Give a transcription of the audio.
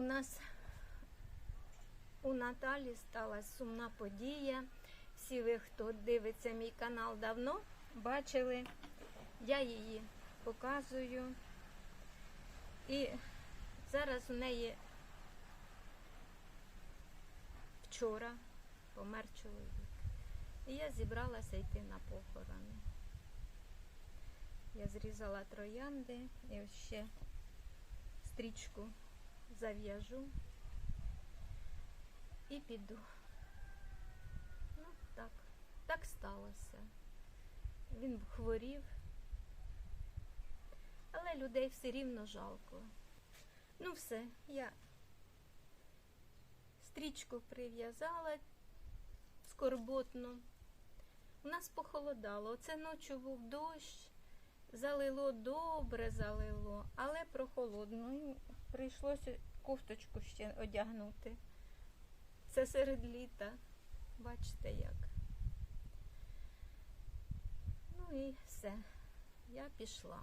У нас у Наталі сталася сумна подія. Всі ви, хто дивиться мій канал давно, бачили. Я її показую. І зараз у неї вчора помер чоловік. І я зібралася йти на похорони. Я зрізала троянди і ще стрічку зав'яжу і піду. Ну, так, так сталося. Він хворів, але людей все рівно жалко. Ну, все, я стрічку прив'язала скорботну. У нас похолодало. Оце ночі був дощ, залило добре залило, але прохолодно. І прийшлося кофточку ще одягнути. Це серед літа. Бачите як. Ну і все. Я пішла.